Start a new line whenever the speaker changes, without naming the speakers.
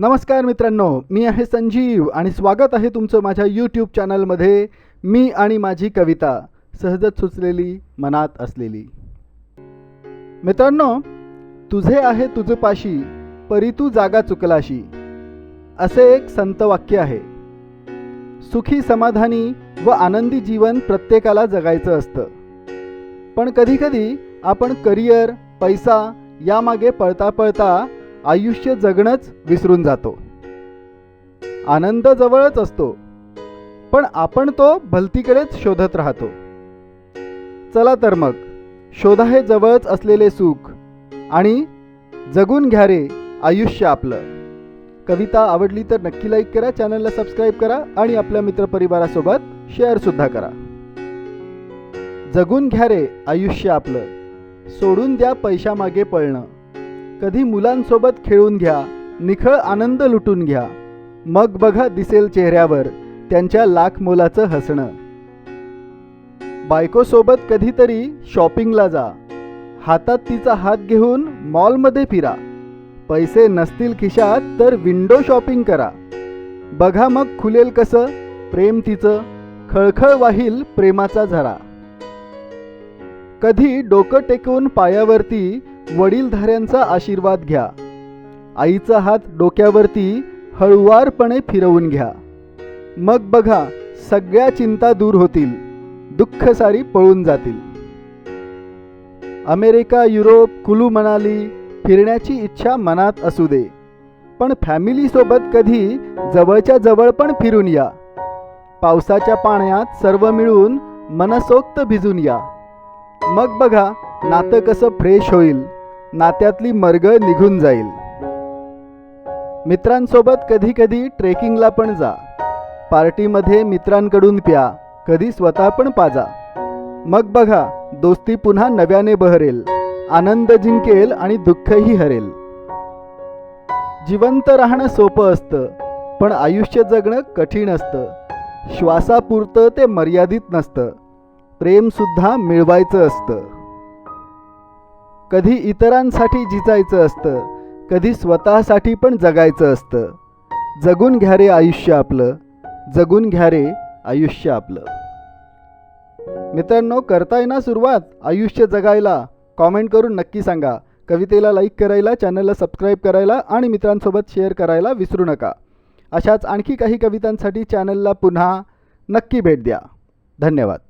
नमस्कार मित्रांनो मी आहे संजीव आणि स्वागत आहे तुमचं माझ्या यूट्यूब चॅनलमध्ये मी आणि माझी कविता सहजच सुचलेली मनात असलेली. मित्रांनो तुझे आहे तुझ पाशी परी तू जागा चुकलाशी. असे एक संत वाक्य आहे. सुखी समाधानी व आनंदी जीवन प्रत्येकाला जगायचं असतं. पण कधीकधी आपण करिअर पैसा यामागे पळता पळता आयुष्य जगणंच विसरून जातो. आनंद जवळच असतो पण आपण तो भलतीकडेच शोधत राहतो. चला तर मग शोधा हे जवळच असलेले सुख आणि जगून घ्या रे आयुष्य आपलं. कविता आवडली तर नक्की लाईक करा चॅनलला सबस्क्राईब करा आणि आपल्या मित्रपरिवारासोबत शेअरसुद्धा करा. जगून घ्या रे आयुष्य आपलं. सोडून द्या पैशामागे पळणं. कधी मुलांसोबत खेळून घ्या निखळ आनंद लुटून घ्या. मग बघा दिसेल चेहऱ्यावर त्यांच्या लाख मोलाचं हसणं. बायकोसोबत कधीतरी शॉपिंगला जा. हातात तिचा हात घेऊन मॉलमध्ये फिरा. पैसे नसतील खिशात तर विंडो शॉपिंग करा. बघा मग खुलेल कसं प्रेम तिचं खळखळ वाहील प्रेमाचा झरा. कधी डोकं टेकवून पायावरती वडीलधाऱ्यांचा आशीर्वाद घ्या. आईचा हात डोक्यावरती हळुवारपणे फिरवून घ्या. मग बघा सगळ्या चिंता दूर होतील दुःख सारी पळून जातील. अमेरिका युरोप कुलू मनाली फिरण्याची इच्छा मनात असू दे. पण फॅमिलीसोबत कधी जवळच्या जवळ पण फिरून या. पावसाच्या पाण्यात सर्व मिळून मनसोक्त भिजून या. मग बघा नातं कसं फ्रेश होईल. नात्यातली मरगळ निघून जाईल. मित्रांसोबत कधी कधी ट्रेकिंगला पण जा. पार्टीमध्ये मित्रांकडून प्या कधी स्वतः पण पाजा. मग बघा दोस्ती पुन्हा नव्याने बहरेल आनंद जिंकेल आणि दुःखही हरेल. जिवंत राहणं सोपं असतं पण आयुष्य जगणं कठीण असतं. श्वासापुरतं ते मर्यादित नसतं. प्रेमसुद्धा मिळवायचं असतं. कधी इतरांसाठी जिजायचं असतं कधी स्वतःसाठी पण जगायचं असतं. जगून घ्या रे आयुष्य आपलं जगून घ्या रे आयुष्य आपलं. मित्रांनो करताय ना सुरुवात? आयुष्य जगायला? कॉमेंट करून नक्की सांगा. कवितेला लाईक करायला चॅनलला सबस्क्राईब करायला आणि मित्रांसोबत शेअर करायला विसरू नका. अशाच आणखी काही कवितांसाठी चॅनलला पुन्हा नक्की भेट द्या. धन्यवाद.